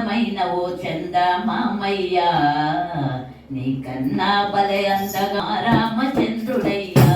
అందమైన ఓ చంద మామయ్యా. నీ కన్నా బలే అందగా రామచంద్రుడయ్యా.